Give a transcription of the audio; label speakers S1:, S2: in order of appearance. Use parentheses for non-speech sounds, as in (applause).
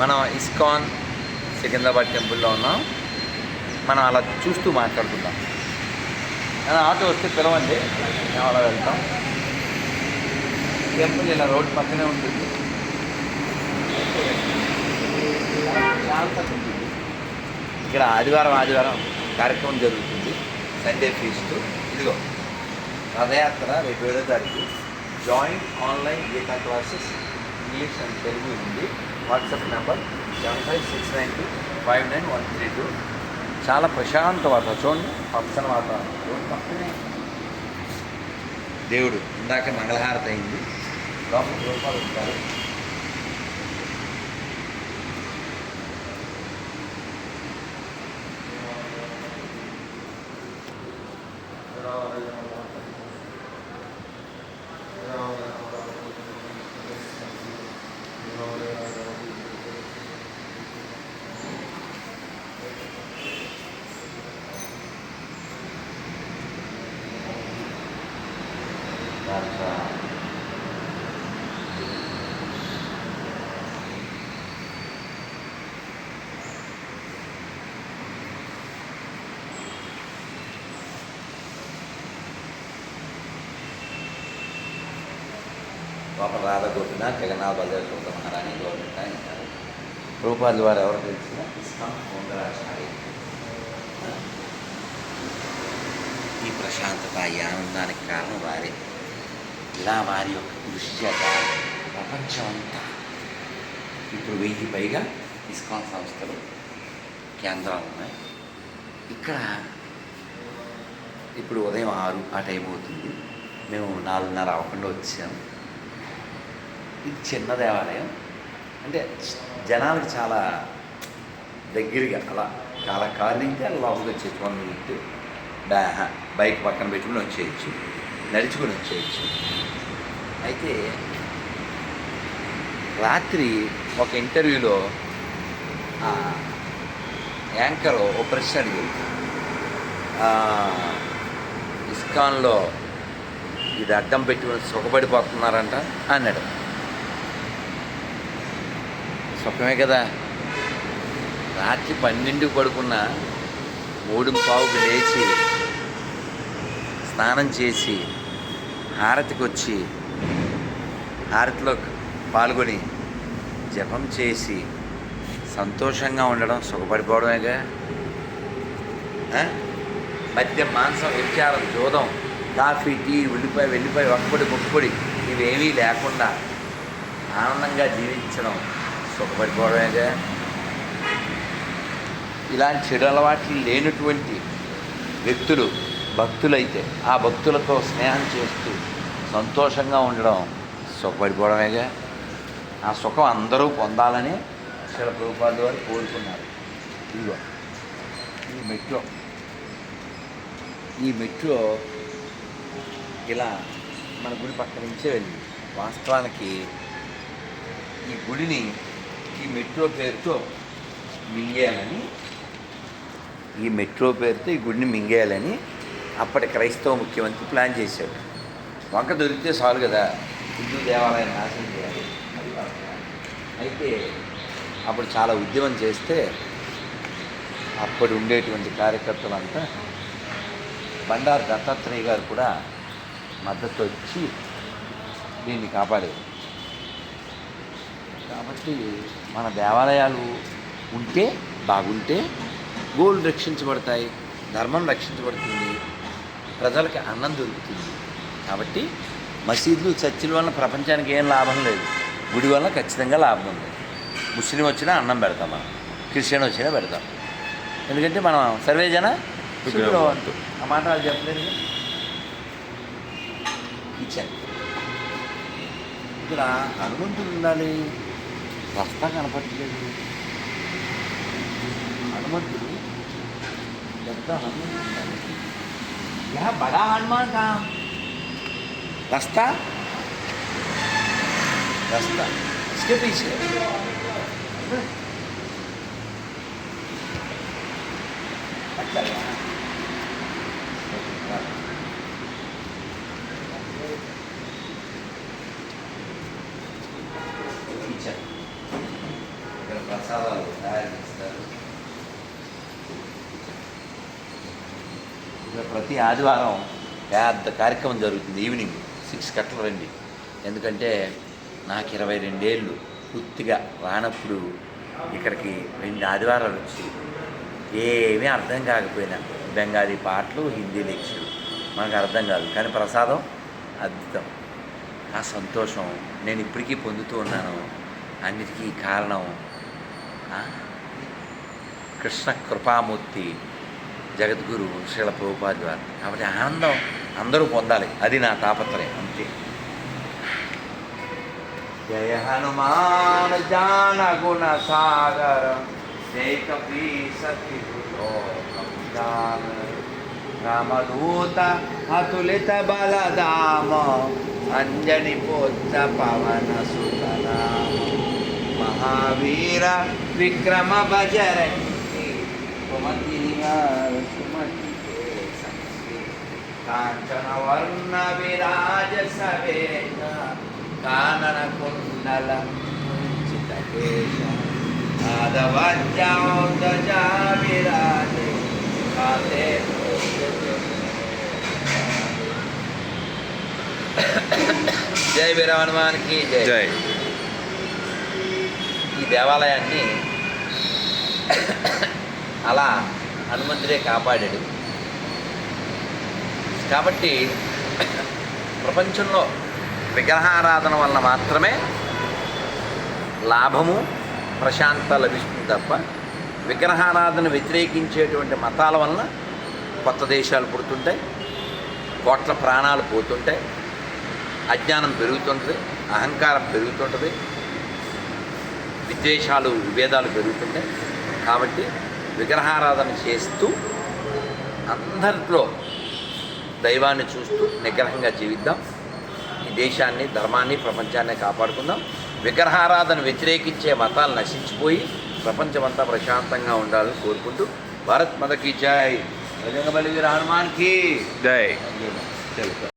S1: మనం ఇస్కాన్ సికింద్రాబాద్ టెంపుల్లో ఉన్నాం. మనం అలా చూస్తూ మాట్లాడుకుందాం. కానీ ఆటో వస్తే పిలవండి. మేము అలా వెళ్తాం. టెంపుల్ ఇలా రోడ్ పక్కనే ఉంటుంది. ఉంటుంది ఇక్కడ ఆదివారం ఆదివారం కార్యక్రమం జరుగుతుంది. సండే ఫీస్ట్ ఇదిగో రథయాత్ర రేపు ఏడో తారీఖు. Joint online Gita classes English and Telugu ఉంది WhatsApp number seven five six nine two five nine one three two. చాలా ప్రశాంత వాతావరణం చూడండి పచ్చని వాతావరణం పక్కనే? దేవుడు ఇందాక మంగళహారతి అయింది. లోపల రూపాయలు ఉంటారు లోపల రాధ గోపినాథ్ జగన్నాథ్ మహారాణి గోపినాథ్ అంటారు రూపాయల ద్వారా ఎవరు తెలిసిన ఇస్కాన్ ఈ ప్రశాంతత ఈ ఆనందానికి కారణం వారే. ఇలా వారి యొక్క కృషి చేత ప్రపంచం అంతా ఇప్పుడు వెయ్యి పైగా ఇస్కాన్ సంస్థలు కేంద్రాలు ఉన్నాయి. ఇక్కడ ఇప్పుడు ఉదయం ఆరు ఆ టైం అవుతుంది. మేము నాలుగున్నర అవ్వకుండా వచ్చాము. ఇది చిన్న దేవాలయం. అంటే జనాలకు చాలా దగ్గరగా అలా చాలా కారణంగా లోపలికి వచ్చేసి వన్ మినిట్. బ్యా బైక్ పక్కన పెట్టుకుని వచ్చేయచ్చు. నడుచుకుని వచ్చేయచ్చు. అయితే రాత్రి ఒక ఇంటర్వ్యూలో యాంకర్ ఓ ప్రశ్న అడిగింది ఇస్కాన్లో ఇది అడ్డం పెట్టుకుని సుఖపడిపోతున్నారంట అన్నాడు. సుఖమే కదా? రాత్రి పన్నెండు పడుకున్న మూడు పావుకు లేచి స్నానం చేసి హారతికి వచ్చి హారతిలో పాల్గొని జపం చేసి సంతోషంగా ఉండడం సుఖపడిపోవడమేగా? మధ్య మాంసం విచారం జోదం కాఫీ టీ ఉల్లిపాయ వెల్లిపాయ ఒక్కపొడి ముక్కుపొడి ఇవేమీ లేకుండా ఆనందంగా జీవించడం సుఖపడిపోవడమేగా? ఇలాంటి చెడు అలవాట్లు లేనటువంటి వ్యక్తులు భక్తులైతే ఆ భక్తులతో స్నేహం చేస్తూ సంతోషంగా ఉండడం సుఖపడిపోవడమేగా. ఆ సుఖం అందరూ పొందాలని శిల ప్రభుపాద వారు కోరుకున్నారు. ఇదిగో ఈ మెట్రో ఈ మెట్రో ఇలా మన గుడి పక్క నుంచే వెళ్ళి వాస్తవానికి ఈ గుడిని ఈ మెట్రో పేరుతో మింగేయాలని ఈ మెట్రో పేరుతో ఈ గుడిని మింగేయాలని అప్పటి క్రైస్తవ ముఖ్యమంత్రి ప్లాన్ చేశాడు. వంక దొరికితే చాలు కదా. హిందూ దేవాలయం నాశనం చేయాలి. అయితే అప్పుడు చాలా ఉద్యమం చేస్తే అప్పుడు ఉండేటువంటి కార్యకర్తలంతా బండారు దత్తాత్రేయ గారు కూడా మద్దతు వచ్చి దీన్ని కాపాడేది కాబట్టి మన దేవాలయాలు ఉంటే బాగుంటే గోల్డ్ రక్షించబడతాయి ధర్మం రక్షించబడుతుంది ప్రజలకి అన్నం దొరుకుతుంది. కాబట్టి మసీదులు చర్చిల వల్ల ప్రపంచానికి ఏం లాభం లేదు. గుడి వల్ల ఖచ్చితంగా లాభం ఉంది. ముస్లిం వచ్చినా అన్నం పెడతాం మనం. క్రిస్టియన్ వచ్చినా పెడతాం. ఎందుకంటే మనం సర్వేజన? అంటూ ఆ మాట వాళ్ళు చెప్పలేదు ఇచ్చాను. ఇక్కడ హనుమంతుడు ఉండాలి. రస్తా కనపడట్లేదు. హనుమంతుడు పెద్ద హనుమంతుడు ఉండాలి. యా బడా హనుమాన్ కా? Rasta? Rasta. Skip these ప్రసాదాలు తయారు చేస్తారు ప్రతి ఆదివారం పెద్ద కార్యక్రమం జరుగుతుంది ఈవినింగ్ సిక్స్ కట్టలు రండి. ఎందుకంటే నాకు ఇరవై రెండేళ్ళు పూర్తిగా రానప్పుడు ఇక్కడికి రెండు ఆదివారాలు వచ్చి ఏమీ అర్థం కాకపోయినా బెంగాలీ పాటలు హిందీ లెక్చర్లు మనకు అర్థం కాదు. కానీ ప్రసాదం అద్భుతం. ఆ సంతోషం నేను ఇప్పటికీ పొందుతూ ఉన్నాను. అన్నిటికీ కారణం కృష్ణ కృపామూర్తి జగద్గురు శిల ప్రభుపాది వారు కాబట్టి ఆనందం అందరూ పొందాలి. అది నా తాపత్రయం. అంతే. జయ హనుమాన్ జాన గుణ సాగర జయ కపీ సతి రామదూత అతులిత బలదామ అంజని పోత పవన సుతనామ. మహావీర విక్రమ బజరంగి. కుమతి కాంచన వర్ణ విరాజ సవేత కానన కుండల కుంచిత కేశ విరాజే కాతే (coughs) జై వీర హనుమాన్కి జై.
S2: జై.
S1: ఈ దేవాలయాన్ని (coughs) అలా హనుమంతుడే కాపాడాడు. కాబట్టి ప్రపంచంలో విగ్రహారాధన వలన మాత్రమే లాభము ప్రశాంత లభిస్తుంది తప్ప విగ్రహారాధన వ్యతిరేకించేటువంటి మతాల వలన కొత్త దేశాలు పుడుతుంటాయి కోట్ల ప్రాణాలు పోతుంటాయి అజ్ఞానం పెరుగుతుంటుంది అహంకారం పెరుగుతుంటుంది విద్వేషాలు విభేదాలు పెరుగుతుంటాయి. కాబట్టి విగ్రహారాధన చేస్తూ అందరిలో దైవాన్ని చూస్తూ నిగ్రహంగా జీవిద్దాం. ఈ దేశాన్ని ధర్మాన్ని ప్రపంచాన్ని కాపాడుకుందాం. విగ్రహారాధన వ్యతిరేకించే మతాలు నశించిపోయి ప్రపంచమంతా ప్రశాంతంగా ఉండాలని కోరుకుంటూ భారత్ మదకి జై. బజరంగబలి వీర హనుమాన్కి.
S2: జై.
S1: తెలుసు